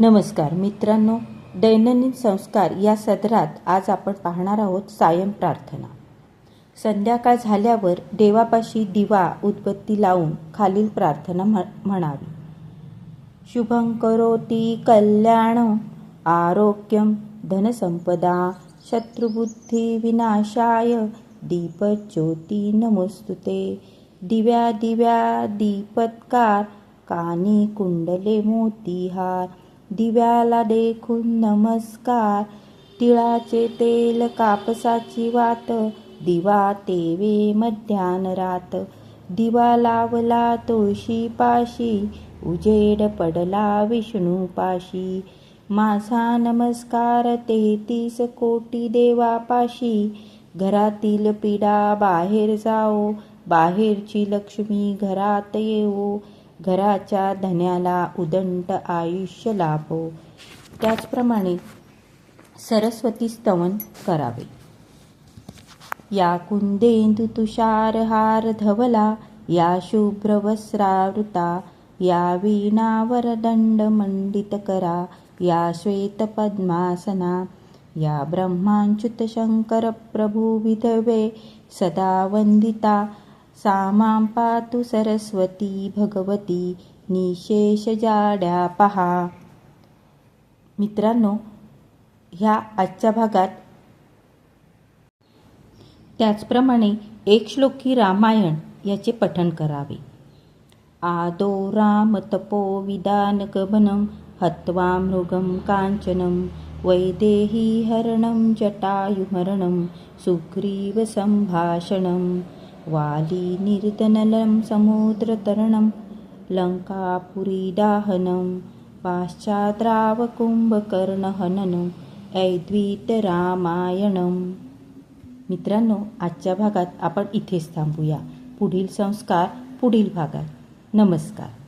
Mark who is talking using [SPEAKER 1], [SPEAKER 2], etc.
[SPEAKER 1] नमस्कार मित्रांनो दैनंदिन संस्कार या सदरात आज आपण पाहणार आहोत सायं प्रार्थना. संध्याकाळ झाल्यावर देवापाशी दिवा उदबत्ती लावून खालील प्रार्थना म्ह- म्हणावी. शुभं करोती कल्याण आरोग्यम धनसंपदा शत्रुबुद्धिविनाशाय दीपज्योती नमोस्तुते. दिव्या दिव्या दीपत्कार कानी कुंडले मोतीहार दिव्याला देखून नमस्कार. तिळाचे तेल कापसाची वात दिवा तेवे मध्यान रात. दिवा लावला तुळशी पाशी उजेड पडला विष्णू पाशी. माझा नमस्कार तेहतीस कोटी देवापाशी. घरातील पिढा बाहेर जाओ बाहेरची लक्ष्मी घरात येवो. घराच्या धन्याला उदंड आयुष्य लाभो. त्याचप्रमाणे सरस्वती स्तवन करावे. या कुंदेंदु तुषारहार धवला या शुभ्रवस्रावृता या वीणावर दंड मंडित करा या श्वेतपद्मासना या ब्रह्मांच्युत शंकर प्रभू विधवे सदा वंदिता सा मां पातु सरस्वती भगवती निशेष जाड्या पहा. मित्रांनो ह्या आजच्या भागात त्याचप्रमाणे एक श्लोकी रामायण याचे पठण करावे. आदो राम तपो विदानकवनं हत्वा मृगं काञ्चनं वैदेही हरणं जटायुमरणं सुग्रीवसम्भाषणं वालीनिर्दनलं समुद्रतरणं लङ्कापुरीदाहनं पाश्चाद्रावकुम्भकर्णहननं ऐद्वीतरामायणं. मित्रांनो आजच्या भागात आपण इथेच थांबूया. पुढील संस्कार पुढील भागात. नमस्कार.